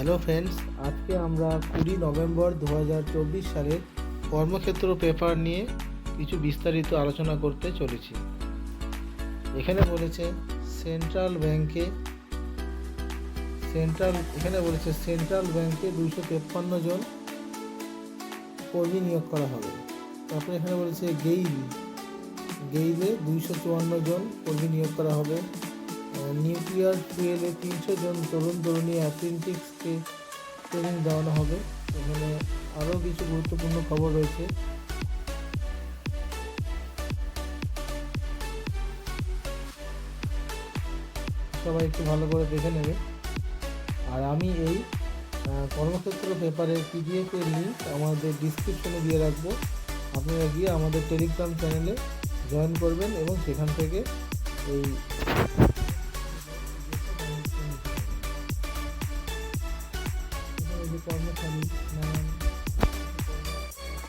Hello friends আজকে আমরা কুড়ি নভেম্বর দু হাজার চব্বিশ সালের কর্মক্ষেত্র পেপার নিয়ে কিছু বিস্তারিত আলোচনা করতে চলেছি। এখানে বলেছে সেন্ট্রাল ব্যাংকে সেন্ট্রাল এখানে বলেছে সেন্ট্রাল ব্যাংকে দুইশো তেপ্পান্ন জন কর্মী নিয়োগ করা হবে। তারপরে এখানে বলেছে গেইল, গেইলে দুইশো চুয়ান্ন জন কর্মী নিয়োগ করা হবে। নিউক্লিয়ার ফুয়েলে তিনশো জন তরুণ তরুণী অ্যাপ্রেন্টিক্সকে ট্রেনিং দেওয়ানো হবে। এখানে আরও কিছু গুরুত্বপূর্ণ খবর রয়েছে। সবাই একটু ভালো করে দেখে নেবে। আর আমি এই কর্মক্ষেত্র পেপারের পিডিএফ এর লিঙ্ক আমাদের ডিসক্রিপশনে দিয়ে রাখব। আপনারা গিয়ে আমাদের টেলিগ্রাম চ্যানেলে জয়েন করবেন এবং সেখান থেকে এই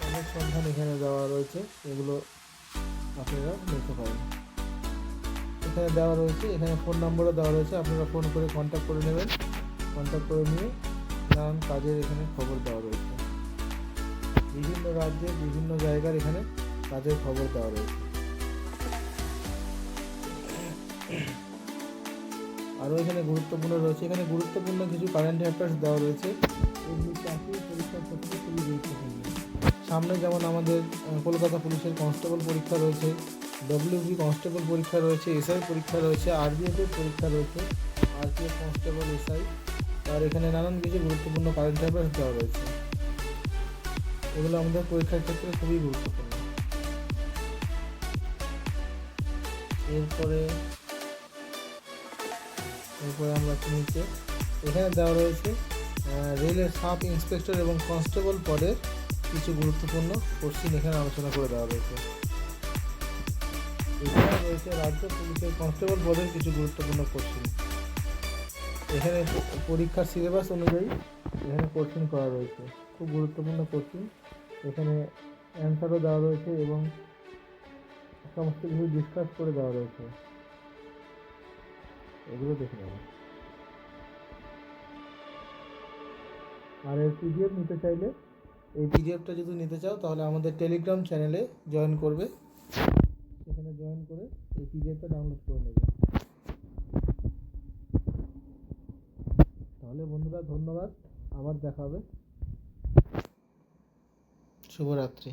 অনেক সন্ধান এখানে দেওয়া রয়েছে। এগুলো আপনারা নিতে পারেন এখানে দেওয়া রয়েছে, এখানে ফোন নম্বরও দেওয়া রয়েছে। আপনারা ফোন করে কন্ট্যাক্ট করে নেবেন। কন্ট্যাক্ট করে নিয়ে নানান কাজের এখানে খবর দেওয়া রয়েছে। বিভিন্ন রাজ্যের বিভিন্ন জায়গার এখানে কাজের খবর দেওয়া রয়েছে। আরও এখানে গুরুত্বপূর্ণ রয়েছে। এখানে গুরুত্বপূর্ণ কিছু কারেন্ট অ্যাফেয়ার্স দেওয়া রয়েছে। সামনে যেমন আমাদের কলকাতা পুলিশের কনস্টেবল পরীক্ষা রয়েছে ডব্লিউবি কনস্টেবল পরীক্ষা রয়েছে এসআই পরীক্ষা রয়েছে আরবিএফ এর পরীক্ষা রয়েছে আরপিএফ কনস্টেবল এসআই আর এখানে নানান কিছু গুরুত্বপূর্ণ কারেন্ট অ্যাফেয়ার্স দেওয়া রয়েছে। এগুলো আমাদের পরীক্ষার ক্ষেত্রে খুবই গুরুত্বপূর্ণ। এরপরে এরপরে আমরা নিচে এখানে দেওয়া রয়েছে রেলের সাব ইন্সপেক্টর এবং কনস্টেবল পদের কিছু গুরুত্বপূর্ণ কোশ্চিন এখানে আলোচনা করে দেওয়া এখানে রয়েছে রাজ্য পুলিশের কনস্টেবল পদের কিছু গুরুত্বপূর্ণ কোশ্চিন এখানে পরীক্ষার সিলেবাস অনুযায়ী এখানে কোশ্চিন করা রয়েছে। খুব গুরুত্বপূর্ণ কোশ্চিন এখানে অ্যান্সারও দেওয়া রয়েছে এবং সমস্ত কিছু ডিসকাস করে দেওয়া রয়েছে। এগুলো দেখে নেব। আর এর পিডিএফ নিতে চাইলে এই পিডিএফটা যদি নিতে চাও, তাহলে আমাদের টেলিগ্রাম চ্যানেলে জয়েন করবে। সেখানে জয়েন করে এই পিডিএফটা ডাউনলোড করে নেবে। তাহলে বন্ধুরা, ধন্যবাদ। আবার দেখা হবে। শুভরাত্রি।